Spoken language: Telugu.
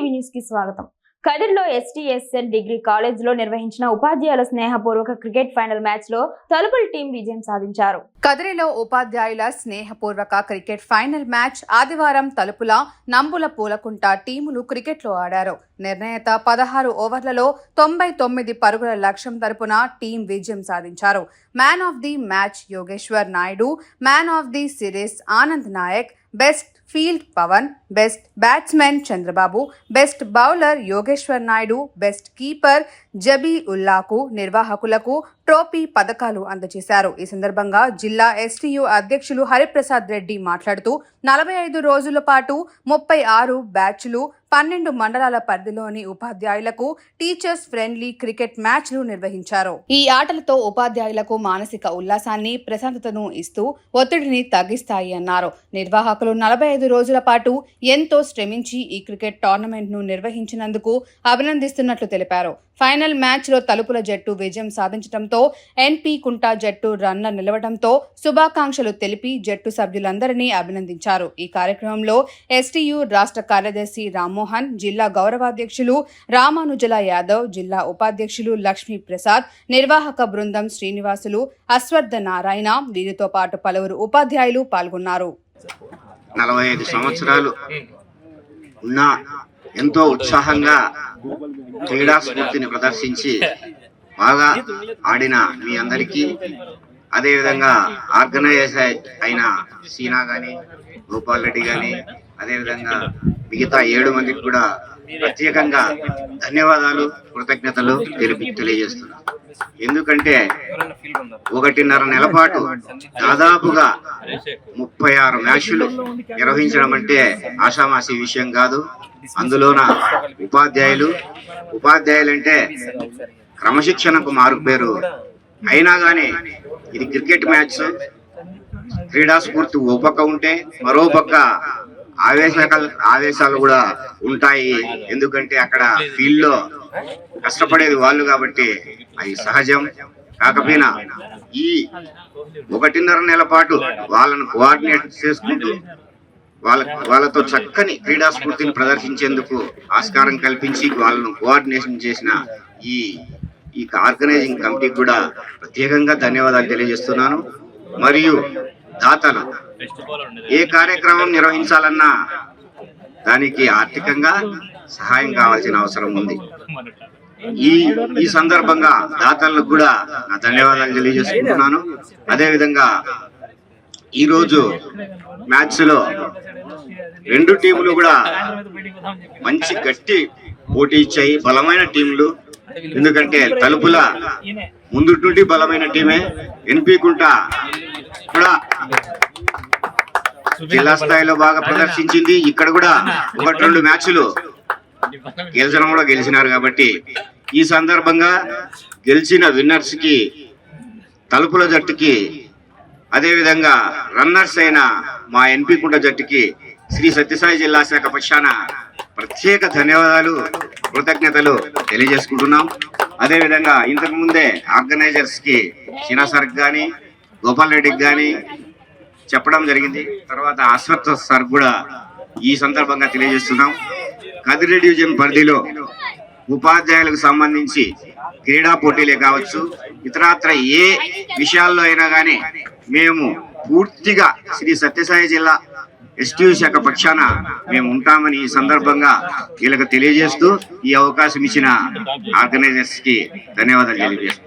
టీవీ న్యూస్కి స్వాగతం. కదిర్లో ఎస్టీఎస్ఎన్ డిగ్రీ కాలేజీలో నిర్వహించిన ఉపాధ్యాయుల స్నేహపూర్వక క్రికెట్ ఫైనల్ మ్యాచ్లో తలుపుల టీం విజయం సాధించారు. కదిరిలో ఉపాధ్యాయుల స్నేహపూర్వక క్రికెట్ ఫైనల్ మ్యాచ్ ఆదివారం తలుపుల నంబుల పూలకుంట టీములు క్రికెట్లో ఆడారు. నిర్ణయత పదహారు ఓవర్లలో తొంభై తొమ్మిది పరుగుల లక్ష్యం తరపున టీం విజయం సాధించారు. Man of the match Yogeshwar Naidu man of the series Anand Nayak best field Pawan best batsmen Chandrababu best bowler Yogeshwar Naidu best keeper Zabi ఉల్లాకు నిర్వాహకులకు ట్రోఫీ పథకాలు అందజేశారు. ఈ సందర్భంగా జిల్లా ఎస్టీయూ అధ్యక్షులు హరిప్రసాద్ రెడ్డి మాట్లాడుతూ నలభై ఐదు రోజుల పాటు ముప్పై ఆరు బ్యాచ్లు పన్నెండు మండలాల పరిధిలోని ఉపాధ్యాయులకు టీచర్స్ ఫ్రెండ్లీ క్రికెట్ మ్యాచ్లు నిర్వహించారు. ఈ ఆటలతో ఉపాధ్యాయులకు మానసిక ఉల్లాసాన్ని ప్రశాంతతను ఇస్తూ ఒత్తిడిని తగ్గిస్తాయి అన్నారు. నిర్వాహకులు నలభై ఐదు రోజుల పాటు ఎంతో శ్రమించి ఈ క్రికెట్ టోర్నమెంట్ను నిర్వహించినందుకు అభినందిస్తున్నట్లు తెలిపారు. ఫైనల్ మ్యాచ్లో తలుపుల జట్టు విజయం సాధించడంతో ఎన్పి కుంటా జట్టు రన్ల నిలవడంతో శుభాకాంక్షలు తెలిపి జట్టు సభ్యులందరినీ అభినందించారు. ఈ కార్యక్రమంలో ఎస్టీయు రాష్ట్ర కార్యదర్శి రామ్మోహన్ జిల్లా గౌరవాధ్యక్షులు రామానుజల యాదవ్ జిల్లా ఉపాధ్యక్షులు లక్ష్మీ ప్రసాద్ నిర్వాహక బృందం శ్రీనివాసులు అశ్వర్థ నారాయణ వీరితో పాటు పలువురు ఉపాధ్యాయులు పాల్గొన్నారు. నలభై ఐదు సంవత్సరాలు ఎంతో ఉత్సాహంగా క్రీడా స్ఫూర్తిని ప్రదర్శించి బాగా ఆడిన మీ అందరికీ అదేవిధంగా ఆర్గనైజ్ అయిన సీనా కానీ గోపాల్ రెడ్డి కానీ అదేవిధంగా మిగతా ఏడు మందికి కూడా ప్రత్యేకంగా ధన్యవాదాలు కృతజ్ఞతలు తెలిపి తెలియజేస్తున్నాను ఎందుకంటే ఒకటిన్నర నెల పాటు దాదాపుగా ముప్పై ఆరు మ్యాచ్లు నిర్వహించడం అంటే ఆషామాషి విషయం కాదు. అందులోన ఉపాధ్యాయులు ఉపాధ్యాయులు అంటే క్రమశిక్షణకు మారు పేరు అయినా గానీ ఇది క్రికెట్ మ్యాచ్. క్రీడా స్ఫూర్తి ఓ పక్క ఉంటే మరో పక్క ఆవేశాలు ఆవేశాలు కూడా ఉంటాయి. ఎందుకంటే అక్కడ ఫీల్డ్లో కష్టపడేది వాళ్ళు కాబట్టి అది సహజం. కాకపోయినా ఈ ఒకటిన్నర నెల పాటు వాళ్ళను కోఆర్డినేట్ చేసుకుంటూ వాళ్ళ వాళ్ళతో చక్కని క్రీడా స్ఫూర్తిని ప్రదర్శించేందుకు ఆస్కారం కల్పించి వాళ్ళను కోఆర్డినేషన్ చేసిన ఈ ఈ ఆర్గనైజింగ్ కమిటీకి కూడా ప్రత్యేకంగా ధన్యవాదాలు తెలియజేస్తున్నాను. మరియు దాతలు ఏ కార్యక్రమం నిర్వహించాలన్నా దానికి ఆర్థికంగా సహాయం కావాల్సిన అవసరం ఉంది. ఈ ఈ సందర్భంగా దాతలకు కూడా నా ధన్యవాదాలు తెలియజేసుకుంటున్నాను. అదేవిధంగా ఈరోజు మ్యాచ్లో రెండు టీములు కూడా మంచి గట్టి పోటీ ఇచ్చాయి. బలమైన టీంలు. ఎందుకంటే తలుపుల ముందు నుండి బలమైన టీమే. ఎన్పి కుంట కూడా జిల్లా స్థాయిలో బాగా ప్రదర్శించింది. ఇక్కడ కూడా ఒకటి రెండు మ్యాచ్లు గెలిచిన కూడా గెలిచినారు కాబట్టి ఈ సందర్భంగా గెలిచిన విన్నర్స్కి తలుపుల జట్టుకి అదేవిధంగా రన్నర్స్ అయిన మా ఎన్పి కుంట జట్టుకి శ్రీ సత్యసాయి జిల్లా శాఖ పక్షాన ప్రత్యేక ధన్యవాదాలు కృతజ్ఞతలు తెలియజేసుకుంటున్నాం. అదేవిధంగా ఇంతకుముందే ఇంతకు ముందే ఆర్గనైజర్స్కి సార్కి కానీ గోపాల్ రెడ్డికి కానీ చెప్పడం జరిగింది. తర్వాత అశ్వత్ సార్ కూడా ఈ సందర్భంగా తెలియజేస్తున్నాం. కదిరి డివిజన్ పరిధిలో ఉపాధ్యాయులకు సంబంధించి క్రీడా పోటీలే కావచ్చు. ఇతరత్ర ఏ విషయాల్లో అయినా కానీ మేము పూర్తిగా శ్రీ సత్యసాయి జిల్లా ఎస్టీ శాఖ పక్షాన మేము ఉంటామని ఈ సందర్భంగా వీళ్ళకి తెలియజేస్తూ ఈ అవకాశం ఇచ్చిన ఆర్గనైజర్స్కి ధన్యవాదాలు తెలియజేస్తాం